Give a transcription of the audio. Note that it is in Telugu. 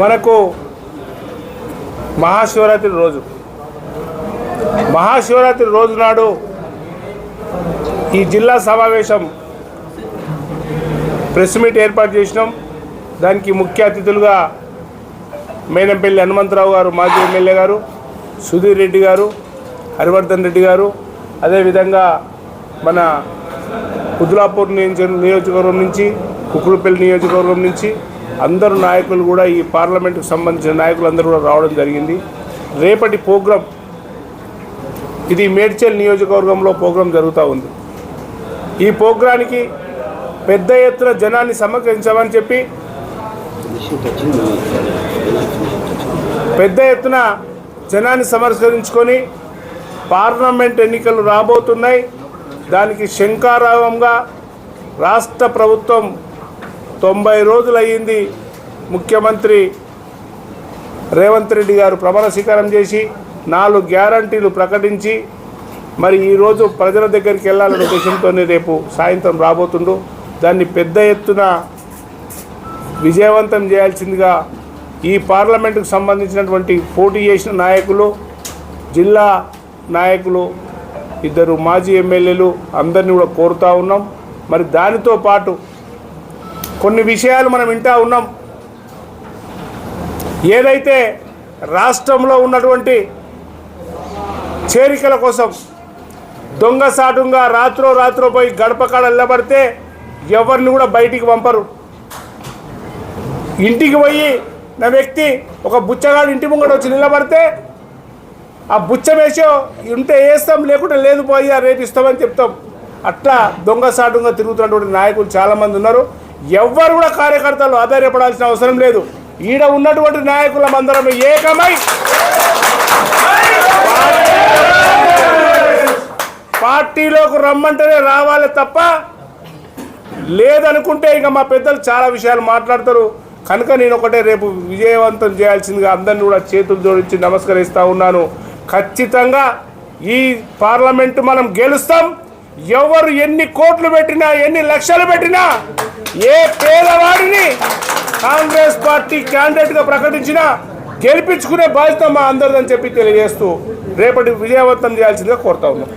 మనకు మహాశివరాత్రి రోజు. మహాశివరాత్రి రోజు నాడు ఈ జిల్లా సమావేశం ప్రెస్ మీట్ ఏర్పాటు చేసినాం. దానికి ముఖ్య అతిథులుగా మేనంపల్లి హనుమంతరావు గారు మాజీ ఎమ్మెల్యే గారు సుధీర్ రెడ్డి గారు హరివర్ధన్ రెడ్డి గారు అదేవిధంగా మన కుదులాపూర్ నియోజక నియోజకవర్గం నుంచి కుకుడుపల్లి నియోజకవర్గం నుంచి అందరు నాయకులు కూడా ఈ పార్లమెంటుకు సంబంధించిన నాయకులు అందరూ కూడా రావడం జరిగింది. రేపటి ప్రోగ్రాం ఇది మేడ్చల్ నియోజకవర్గంలో ప్రోగ్రాం జరుగుతూ ఉంది. ఈ ప్రోగ్రానికి పెద్ద ఎత్తున జనాన్ని సమకరించమని చెప్పి పెద్ద ఎత్తున జనాన్ని సమర్శించుకొని పార్లమెంట్ ఎన్నికలు రాబోతున్నాయి. దానికి శంకారావంగా రాష్ట్ర ప్రభుత్వం తొంభై రోజులయ్యింది ముఖ్యమంత్రి రేవంత్ రెడ్డి గారు ప్రమాణ స్వీకారం చేసి నాలుగు గ్యారంటీలు ప్రకటించి మరి ఈరోజు ప్రజల దగ్గరికి వెళ్ళాలనే ఉద్దేశంతోనే రేపు సాయంత్రం రాబోతుండు. దాన్ని పెద్ద ఎత్తున విజయవంతం చేయాల్సిందిగా ఈ పార్లమెంటుకు సంబంధించినటువంటి పోటీ చేసిన నాయకులు జిల్లా నాయకులు ఇద్దరు మాజీ ఎమ్మెల్యేలు అందరినీ కూడా కోరుతూ ఉన్నాం. మరి దానితో పాటు కొన్ని విషయాలు మనం వింటా ఉన్నాం. ఏదైతే రాష్ట్రంలో ఉన్నటువంటి చేరికల కోసం దొంగసాటుగా రాత్రో రాత్రో పోయి గడప కాడ నిలబడితే ఎవరిని కూడా బయటికి పంపరు. ఇంటికి పోయి నా వ్యక్తి ఒక బుచ్చగాడు ఇంటి ముంగట వచ్చి నిలబడితే ఆ బుచ్చ వేసో ఉంటే వేస్తాం లేకుంటే లేదు పోయి రేపు ఇస్తామని చెప్తాం. అట్లా దొంగసాటుగా తిరుగుతున్నటువంటి నాయకులు చాలామంది ఉన్నారు. ఎవ్వరు కూడా కార్యకర్తలు ఆధారపడాల్సిన అవసరం లేదు. ఈడ ఉన్నటువంటి నాయకులమందరం ఏకమై పార్టీలోకి రమ్మంటేనే రావాలి తప్ప లేదనుకుంటే ఇక మా పెద్దలు చాలా విషయాలు మాట్లాడతారు. కనుక నేను ఒకటే రేపు విజయవంతం చేయాల్సిందిగా అందరిని కూడా చేతులు జోడించి నమస్కరిస్తూ ఉన్నాను. ఖచ్చితంగా ఈ పార్లమెంటు మనం గెలుస్తాం. ఎవరు ఎన్ని కోట్లు పెట్టినా ఎన్ని లక్షలు పెట్టినా ఏ పేదవాడిని కాంగ్రెస్ పార్టీ క్యాండిడేట్గా ప్రకటించినా గెలిపించుకునే బాధ్యత మా అందరిదని చెప్పి తెలియజేస్తూ రేపటి విజయవంతం చేయాల్సిందిగా కోరుతా ఉన్నాం.